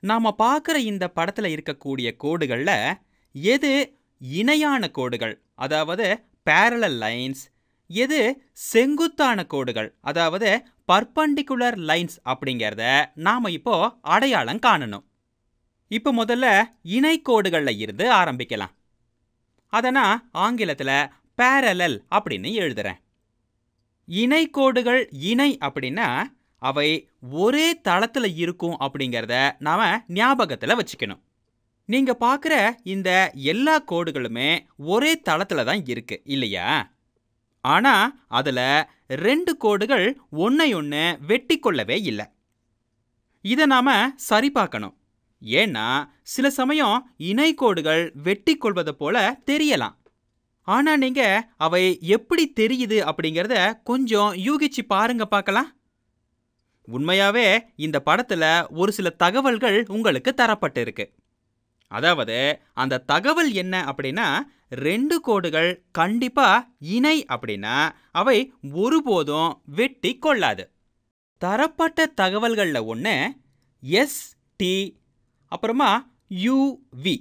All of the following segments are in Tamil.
நாம பார்க்குற இந்த படத்துல இருக்கக்கூடிய கோடுகள்ல எது இணையான கோடுகள்? அதாவது பேரலல் லைன்ஸ் எது செங்குத்தான கோடுகள்? அதாவது பர்பண்டிகுலர் லைன்ஸ் அப்படிங்கிறத நாம இப்போ அடையாளம் காணணும். இப்போ முதல்ல இணைக்கோடுகள்ல இருந்து ஆரம்பிக்கலாம். அதை நான் ஆங்கிலத்தில் பேரலல் அப்படின்னு எழுதுறேன். இணைக்கோடுகள் இணை அப்படின்னா அவை ஒரே தளத்தில் இருக்கும் அப்படிங்கிறத நாம ஞாபகத்தில் வச்சுக்கணும். நீங்க பார்க்குற இந்த எல்லா கோடுகளுமே ஒரே தளத்தில் தான் இருக்கு இல்லையா? ஆனா அதுல ரெண்டு கோடுகள் ஒன்னை ஒன்று வெட்டி கொள்ளவே இல்லை. இதை நாம சரி பார்க்கணும். ஏன்னா சில சமயம் இணை கோடுகள் வெட்டி கொள்வது போல தெரியலாம். ஆனா நீங்க அவை எப்படி தெரியுது அப்படிங்கறத கொஞ்சம் யூகிச்சு பாருங்க பார்க்கலாம். உண்மையாவே இந்த படத்துல ஒரு சில தகவல்கள் உங்களுக்கு தரப்பட்டு இருக்கு அதாவது அந்த தகவல் என்ன அப்படின்னா ரெண்டு கோடுகள் கண்டிப்பா இணை அப்படின்னா அவை ஒருபோதும் வெட்டி கொள்ளாது. தரப்பட்ட தகவல்கள்ல ஒன்று எஸ் டி அப்புறமா யுவி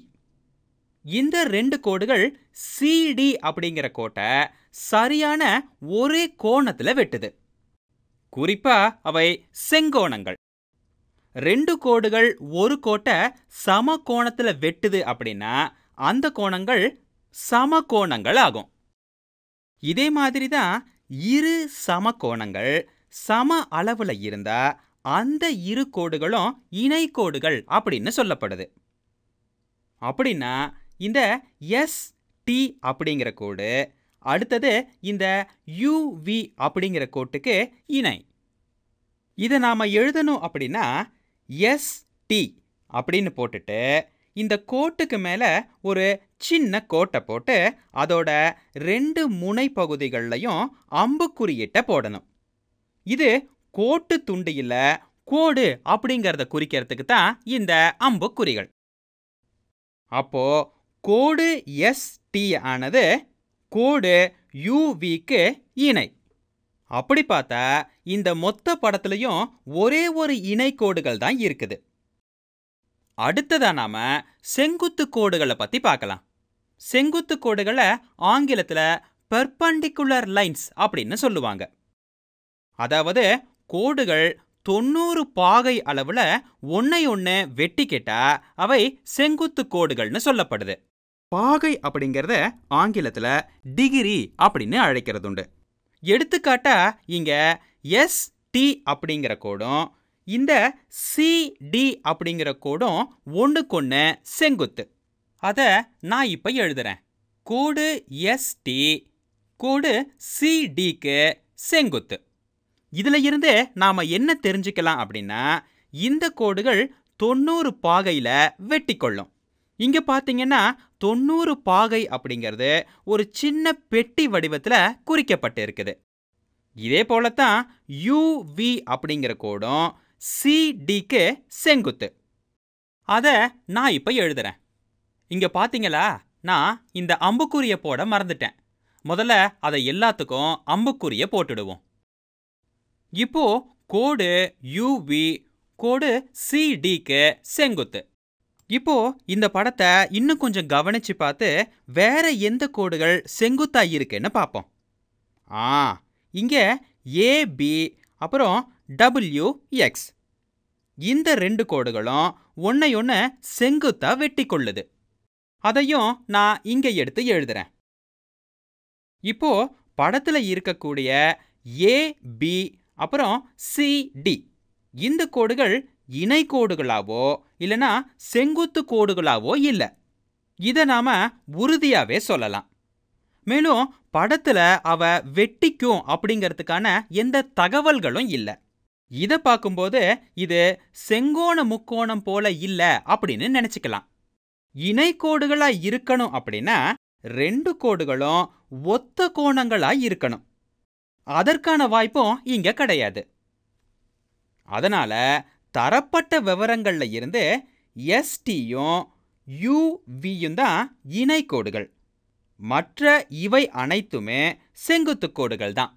இந்த ரெண்டு கோடுகள் சிடி அப்படிங்கிற கோட்டை சரியான ஒரே கோணத்தில் வெட்டுது. குறிப்பா அவை செங்கோணங்கள். ரெண்டு கோடுகள் ஒரு கோட்டை சம கோணத்துல வெட்டுது அப்படின்னா அந்த கோணங்கள் சம கோணங்கள் ஆகும். இதே மாதிரி தான் இரு சம கோணங்கள் சம அளவுல இருந்தா அந்த இரு கோடுகளும் இணை கோடுகள் அப்படின்னு சொல்லப்படுது. அப்படின்னா இந்த எஸ் டி அப்படிங்கிற கோடு அடுத்தது இந்த யுவி அப்படிங்கிற கோட்டுக்கு இணை. இதை நாம் எழுதணும் அப்படின்னா எஸ் டி அப்படின்னு போட்டுட்டு இந்த கோட்டுக்கு மேலே ஒரு சின்ன கோட்டை போட்டு அதோட ரெண்டு முனை பகுதிகள்லையும் அம்புக்குறியிட்ட போடணும். இது கோட்டு துண்டு இல்லை கோடு அப்படிங்கிறத குறிக்கிறதுக்கு தான் இந்த அம்புக்குறிகள். அப்போ கோடு எஸ் டி ஆனது கோடு யூவிக்கு இணை. அப்படி பார்த்தா இந்த மொத்த படத்துலையும் ஒரே ஒரு இணை கோடுகள் தான் இருக்குது. அடுத்ததா நாம செங்குத்து கோடுகளை பத்தி பார்க்கலாம். செங்குத்து கோடுகளை ஆங்கிலத்துல பெர்பண்டிகுலர் லைன்ஸ் அப்படின்னு சொல்லுவாங்க. அதாவது கோடுகள் தொண்ணூறு பாகை அளவுல ஒன்னை ஒன்று வெட்டிக்கிட்டா அவை செங்குத்து கோடுகள்னு சொல்லப்படுது. பாகை அப்படிங்கிறத ஆங்கிலத்துல டிகிரி அப்படின்னு அழைக்கிறது உண்டு எடுத்துக்காட்டா இங்க எஸ் டி அப்படிங்கிற கோடும் இந்த சிடி அப்படிங்கிற கோடும் ஒன்றுக்கொன்று செங்குத்து. அதை நான் இப்போ எழுதுறேன். கோடு எஸ்டி கோடு சிடிக்கு செங்குத்து. இதுல இருந்து நாம என்ன தெரிஞ்சுக்கலாம் அப்படின்னா இந்த கோடுகள் தொண்ணூறு பாகையில வெட்டி கொள்ளும் இங்க பார்த்தீங்கன்னா தொண்ணூறு பாகை அப்படிங்கிறது ஒரு சின்ன பெட்டி வடிவத்துல குறிக்கப்பட்டு இருக்குது. இதே போலத்தான் யூவி அப்படிங்கிற கோடும் சிடிக்கு செங்குத்து. அதை நான் இப்போ எழுதுறேன். இங்க பார்த்தீங்களா நான் இந்த அம்புக்குறியை போட மறந்துட்டேன். முதல்ல அதை எல்லாத்துக்கும் அம்புக்குறியை போட்டுடுவோம். இப்போ கோடு யுவி கோடு சிடிக்கு செங்குத்து. இப்போ இந்த படத்தை இன்னும் கொஞ்சம் கவனிச்சு பார்த்து வேற எந்த கோடுகள் செங்குத்தா இருக்குன்னு பார்ப்போம். ஆ இங்க ஏபி அப்புறம் டபிள்யூ எக்ஸ் இந்த ரெண்டு கோடுகளும் ஒன்னை ஒன்று செங்குத்தா வெட்டி கொள்ளுது அதையும் நான் இங்கே எடுத்து எழுதுறேன். இப்போ படத்துல இருக்கக்கூடிய ஏபி அப்புறம் சிடி இந்த கோடுகள் இணை கோடுகளாவோ இல்லனா செங்குத்து கோடுகளாவோ இல்லை. இதை நாம உறுதியாவே சொல்லலாம். மேலும் படத்துல அவ வெட்டிக்கும் அப்படிங்கிறதுக்கான எந்த தகவல்களும் இல்லை. இதை பார்க்கும்போது இது செங்கோண முக்கோணம் போல இல்ல அப்படின்னு நினைச்சுக்கலாம். இணை கோடுகளா இருக்கணும் அப்படின்னா ரெண்டு கோடுகளும் ஒத்த கோணங்களா இருக்கணும். அதற்கான வாய்ப்பும் இங்க கிடையாது. அதனால தரப்பட்ட விவரங்களில் இருந்து எஸ்டியும் யுவியும் தான் இணை கோடுகள். மற்ற இவை அனைத்துமே செங்குத்து கோடுகள் தான்.